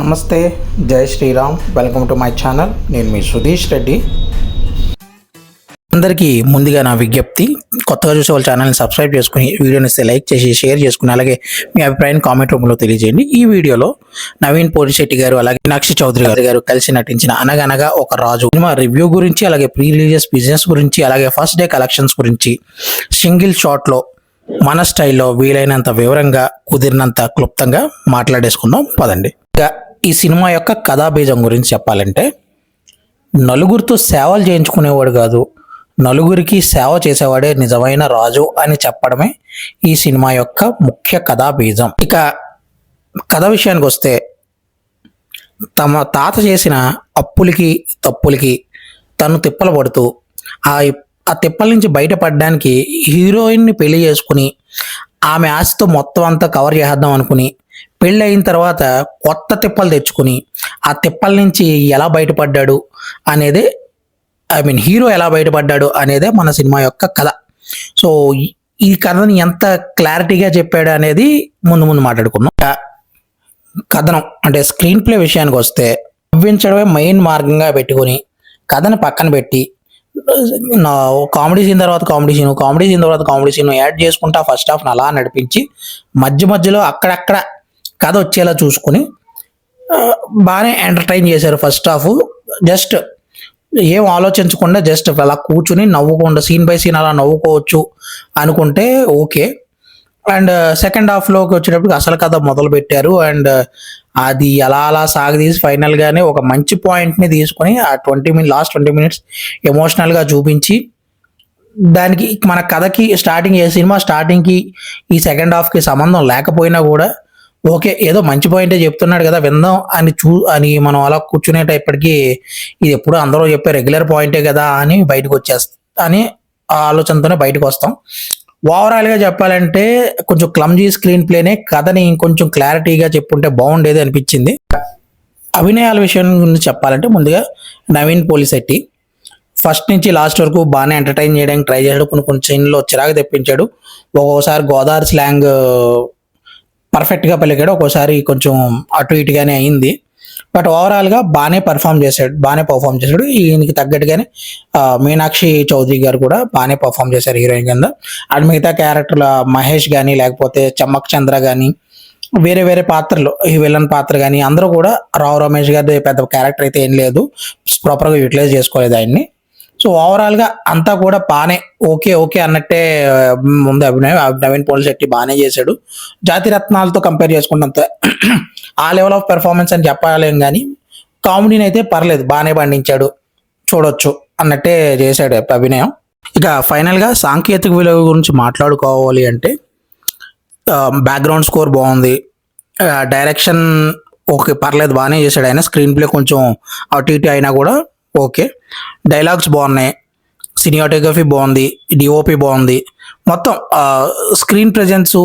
నమస్తే Jai Shriram. Welcome to my channel నేను మీ సుధీష్ రెడ్డి. అందరికీ ముందుగా నా విజ్ఞప్తి కొత్తగా చూసే వాళ్ళ ఛానల్ని సబ్స్క్రైబ్ చేసుకుని వీడియోని ఇస్తే లైక్ చేసి షేర్ చేసుకుని అలాగే మీ అభిప్రాయాన్ని కామెంట్ రూపంలో తెలియజేయండి. ఈ వీడియోలో నవీన్ పోలిశెట్టి గారు అలాగే మీనాక్షి చౌదరి గారు గారు కలిసి నటించిన అనగనగా ఒక రాజు సినిమా రివ్యూ గురించి అలాగే ప్రీ రిలీజియస్ బిజినెస్ గురించి అలాగే ఫస్ట్ డే కలెక్షన్స్ గురించి సింగిల్ షాట్లో మన స్టైల్లో వీలైనంత వివరంగా కుదిరినంత క్లుప్తంగా మాట్లాడేసుకుందాం. పదండి. ఇక ఈ సినిమా యొక్క కథాబీజం గురించి చెప్పాలంటే నలుగురితో సేవలు చేయించుకునేవాడు కాదు నలుగురికి సేవ చేసేవాడే నిజమైన రాజు అని చెప్పడమే ఈ సినిమా యొక్క ముఖ్య కథా బీజం ఇక కథ విషయానికి వస్తే తమ తాత చేసిన అప్పులకి తప్పులకి తను తిప్పలు పడుతూ ఆ ఆ తిప్పల నుంచి బయటపడడానికి హీరోయిన్ని పెళ్ళి చేసుకుని ఆమె ఆశతో మొత్తం అంతా కవర్ చేద్దాం అనుకుని పెళ్ళి అయిన తర్వాత కొత్త తిప్పలు తెచ్చుకుని ఆ తిప్పల నుంచి ఎలా బయటపడ్డాడు అనేదే ఐ మీన్ హీరో ఎలా బయటపడ్డాడు అనేదే మన సినిమా యొక్క కథ. సో ఈ- కథను కథని ఎంత క్లారిటీగా చెప్పాడు అనేది ముందు ముందు మాట్లాడుకున్నాం కథనం అంటే స్క్రీన్ ప్లే విషయానికి వస్తే నవ్వించడమే మెయిన్ మార్గంగా పెట్టుకుని కథను పక్కన పెట్టి కామెడీ సీన్ తర్వాత కామెడీ సీన్ కామెడీ సీన్ తర్వాత కామెడీ సీన్ యాడ్ చేసుకుంటా ఫస్ట్ హాఫ్ అలా నడిపించి మధ్య మధ్యలో అక్కడక్కడ కథ వచ్చేలా చూసుకుని బాగానే ఎంటర్టైన్ చేశారు ఫస్ట్ హాఫ్ జస్ట్ ఏం ఆలోచించకుండా జస్ట్ అలా కూర్చుని నవ్వుకుండా సీన్ బై సీన్ అలా నవ్వుకోవచ్చు అనుకుంటే ఓకే అండ్ సెకండ్ హాఫ్లోకి వచ్చేటప్పుడు అసలు కథ మొదలు పెట్టారు. అండ్ uh, అది అలా అలా సాగదీసి ఫైనల్గానే ఒక మంచి పాయింట్ని తీసుకొని ఆ twenty minute last twenty minutes ఎమోషనల్గా చూపించి దానికి మన కథకి స్టార్టింగ్ ఏ సినిమా స్టార్టింగ్కి ఈ సెకండ్ హాఫ్కి సంబంధం లేకపోయినా కూడా ఓకే ఏదో మంచి పాయింటే చెప్తున్నాడు కదా విందాం అని చూ అని మనం అలా కూర్చునేటప్పటికీ ఇది ఎప్పుడూ అందరూ చెప్పే రెగ్యులర్ పాయింటే కదా అని బయటకు వచ్చేస్తా అని ఆ ఆలోచనతోనే బయటకు వస్తాం. ఓవరాల్గా చెప్పాలంటే కొంచెం క్లమ్జీ స్క్రీన్ ప్లేనే కథని ఇంకొంచెం క్లారిటీగా చెప్పుంటే బాగుండేది అనిపించింది. అభినయాల విషయం గురించి చెప్పాలంటే ముందుగా నవీన్ పోలిశెట్టి. ఫస్ట్ నుంచి లాస్ట్ వరకు బాగానే ఎంటర్టైన్ చేయడానికి ట్రై చేశాడు. కొన్ని కొన్ని సీన్లో చిరాకు తెప్పించాడు. ఒక్కోసారి గోదావరి స్లాంగ్ పర్ఫెక్ట్గా పలికాడు. ఒక్కోసారి కొంచెం అటు ఇటుగానే అయింది. బట్ ఓవరాల్గా బాగానే పర్ఫామ్ చేశాడు. బాగానే పర్ఫామ్ చేశాడు. ఈయనకి తగ్గట్టుగానే మీనాక్షి చౌదరి గారు కూడా బాగానే పర్ఫామ్ చేశారు హీరోయిన్ కింద. అండ్ మిగతా క్యారెక్టర్ల మహేష్ కానీ లేకపోతే చమ్మక్ చంద్ర కానీ వేరే వేరే పాత్రలు ఈ విలన్ పాత్ర కానీ అందరూ కూడా రావు రమేష్ గారి పెద్ద క్యారెక్టర్ అయితే ఏం లేదు. ప్రాపర్గా యూటిలైజ్ చేసుకోలేదు ఆయన్ని. సో ఓవరాల్గా అంతా కూడా బాగానే ఓకే ఓకే అన్నట్టే ముందు ఉంది అభినయం నవీన్ పోల్ శెట్టి బాగానే చేశాడు. జాతి రత్నాలతో కంపేర్ చేసుకున్నంత ఆ లెవెల్ ఆఫ్ పెర్ఫార్మెన్స్ అని చెప్పలేం కానీ కామెడీని అయితే పర్లేదు బాగానే పండించాడు. చూడొచ్చు అన్నట్టే చేశాడు అభినయం. ఇక ఫైనల్గా సాంకేతిక విలువ గురించి మాట్లాడుకోవాలి అంటే బ్యాక్గ్రౌండ్ స్కోర్ బాగుంది. డైరెక్షన్ ఓకే పర్లేదు బాగానే చేశాడు. ఆయన స్క్రీన్ ప్లే కొంచెం అటు ఇటు అయినా కూడా ఓకే. డైలాగ్స్ బాగున్నాయి. సినిమాటోగ్రఫీ బాగుంది. డిఓపి బాగుంది. మొత్తం స్క్రీన్ ప్రజెన్స్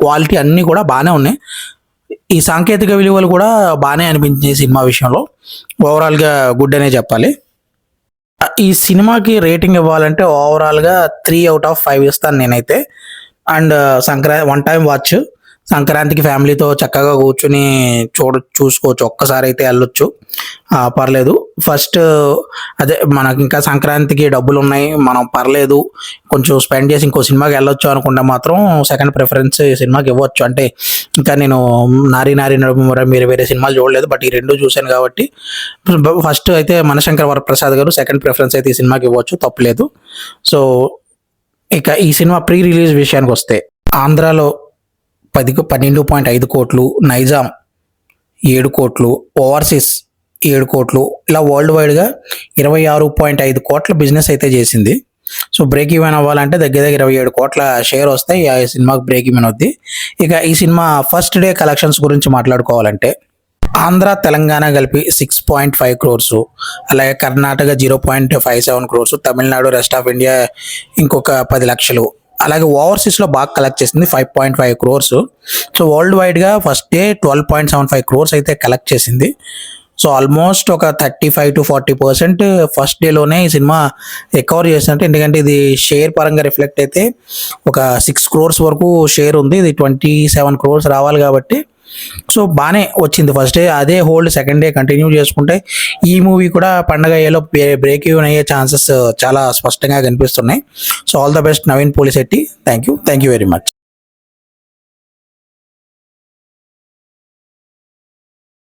క్వాలిటీ అన్నీ కూడా బాగానే ఉన్నాయి. ఈ సాంకేతిక విలువలు కూడా బాగానే అనిపించింది సినిమా విషయంలో. ఓవరాల్గా గుడ్ అనే చెప్పాలి. ఈ సినిమాకి రేటింగ్ ఇవ్వాలంటే ఓవరాల్గా త్రీ అవుట్ ఆఫ్ ఫైవ్ ఇస్తాను నేనైతే. And Sankranti one time watch సంక్రాంతికి ఫ్యామిలీతో చక్కగా కూర్చుని చూడ చూసుకోవచ్చు. ఒక్కసారి అయితే వెళ్ళొచ్చు. పర్లేదు. ఫస్ట్ అదే మనకి ఇంకా సంక్రాంతికి డబ్బులు ఉన్నాయి. మనం పర్లేదు. కొంచెం స్పెండ్ చేసి ఇంకో సినిమాకి వెళ్ళొచ్చు అనుకుంటే మాత్రం సెకండ్ ప్రిఫరెన్స్ సినిమాకి ఇవ్వచ్చు. అంటే ఇంకా నేను నారి నారి నడుము మీరు వేరే సినిమాలు చూడలేదు. బట్ ఈ రెండు చూశాను కాబట్టి ఫస్ట్ అయితే మనశంకర్ వరప్రసాద్ గారు సెకండ్ ప్రిఫరెన్స్ అయితే ఈ సినిమాకి ఇవ్వచ్చు. తప్పులేదు సో ఇక ఈ సినిమా ప్రీ రిలీజ్ విషయానికి వస్తే ఆంధ్రాలో పది పన్నెండు పాయింట్ ఐదు కోట్లు నైజాం ఏడు కోట్లు ఓవర్సీస్ ఏడు కోట్లు ఇలా వరల్డ్ వైడ్గా ఇరవై ఆరు పాయింట్ ఐదు కోట్ల బిజినెస్ అయితే చేసింది. సో బ్రేక్ ఈవెన్ అవ్వాలంటే దగ్గర దగ్గర ఇరవై ఏడు కోట్ల షేర్ వస్తాయి. ఆ సినిమాకి బ్రేక్ ఈవెన్ అవుద్ది. ఇక ఈ సినిమా ఫస్ట్ డే కలెక్షన్స్ గురించి మాట్లాడుకోవాలంటే ఆంధ్ర తెలంగాణ కలిపి సిక్స్ పాయింట్ ఫైవ్ క్రోర్స్ అలాగే Karnataka zero point five seven crores Tamil Nadu rest of India ఇంకొక పది లక్షలు అలాగే ఓవర్సీస్లో బాగా కలెక్ట్ చేసింది five point five crores so world వైడ్గా first day twelve point seven five crores అయితే కలెక్ట్ చేసింది. సో ఆల్మోస్ట్ ఒక thirty five to forty percent first డేలోనే ఈ సినిమా రికవర్ చేసినట్టు. ఎందుకంటే ఇది షేర్ పరంగా రిఫ్లెక్ట్ అయితే ఒక సిక్స్ క్రోర్స్ వరకు షేర్ ఉంది. ఇది ట్వంటీ సెవెన్ క్రోర్స్ రావాలి కాబట్టి సో బాగానే వచ్చింది ఫస్ట్ డే. అదే హోల్డ్ సెకండ్ డే కంటిన్యూ చేసుకుంటే ఈ మూవీ కూడా పండగ అయ్యేలో బ్రేక్ ఈవెన్ అయ్యే ఛాన్సెస్ చాలా స్పష్టంగా కనిపిస్తున్నాయి. So all the best Naveen Polishetty. Thank you thank you very much.